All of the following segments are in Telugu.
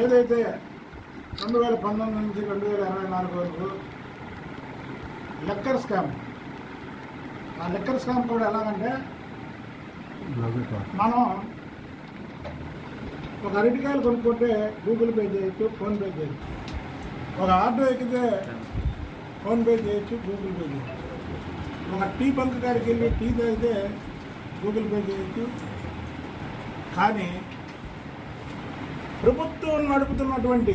ఏదైతే రెండు వేల పంతొమ్మిది నుంచి రెండు వేల ఇరవై నాలుగు వరకు లెక్కర్ స్కామ్ ఆ లెక్కర్ స్కామ్ కూడా ఎలాగంటే మనం ఒక అరటికాయలు కొనుక్కుంటే గూగుల్ పే చేయొచ్చు ఫోన్పే చేయొచ్చు. ఒక ఆటో ఎక్కితే ఫోన్పే చేయొచ్చు గూగుల్ పే చేయొచ్చు. ఒక టీ బంక్ కాడికి వెళ్ళి టీ తాగితే గూగుల్ పే చేయొచ్చు. కానీ ప్రభుత్వం నడుపుతున్నటువంటి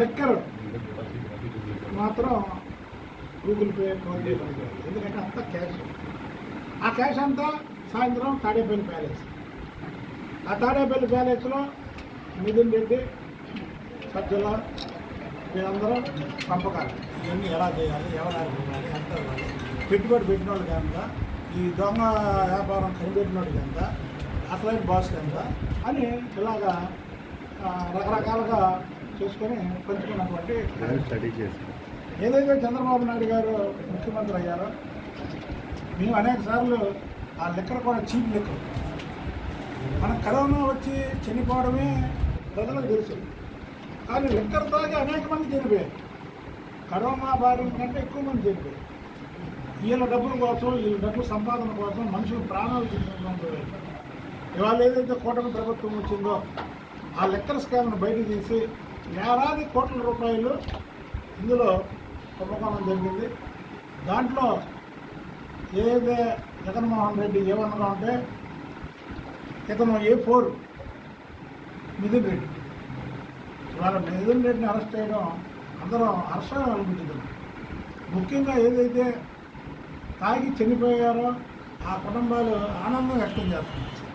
లెక్కర్ మాత్రం గూగుల్ పే ఫోన్ పే ఎందుకంటే అంతా క్యాష్. ఆ క్యాష్ అంతా సాయంత్రం తాడేపల్లి ప్యాలెస్. ఆ తాడేపల్లి ప్యాలెస్లో మిథున్ రెడ్డి సజ్జల వీళ్ళందరూ పంపకాలు. ఇవన్నీ ఎలా చేయాలి ఎవరు ఆడుకోవాలి ఎంత పెట్టుబడి పెట్టిన వాళ్ళు కనుక ఈ దొంగ వ్యాపారం కనిపెట్టినోడు కనుక అసలైన బాస్కి ఎంత అని ఇలాగా రకరకాలుగా చేసుకొని పంచుకున్నటువంటి స్టడీ చేసి ఏదైతే చంద్రబాబు నాయుడు గారు ముఖ్యమంత్రి అయ్యారో మేము అనేక సార్లు ఆ లెక్కలు కూడా చీప్ లెక్కలు. మన కరోనా వచ్చి చనిపోవడమే ప్రజలకు తెలుసు. కానీ లెక్కలు తాగి అనేక మంది చనిపోయారు. కరోనా బారిన కంటే ఎక్కువ మంది చనిపోయారు. వీళ్ళ డబ్బుల కోసం వీళ్ళ డబ్బుల సంపాదన కోసం మనుషులు ప్రాణాలు తీసుకుంటున్నారు ఇవాళ ఏదైతే కూటమి ప్రభుత్వం వచ్చిందో ఆ లెక్కల స్కామ్ను బయట తీసి ఏడాది కోట్ల రూపాయలు ఇందులో కుంభకోణం జరిగింది. దాంట్లో ఏదైతే జగన్మోహన్ రెడ్డి ఏమన్నా అంటే ఇతను ఏ ఫోర్? మిథున్ రెడ్డి. ఇవాళ మిథున్ రెడ్డిని అరెస్ట్ చేయడం అందరం హర్షం అనుకుంటున్నాం ముఖ్యంగా ఏదైతే తాగి చనిపోయారో ఆ కుటుంబాలు ఆనందం వ్యక్తం చేస్తున్నారు.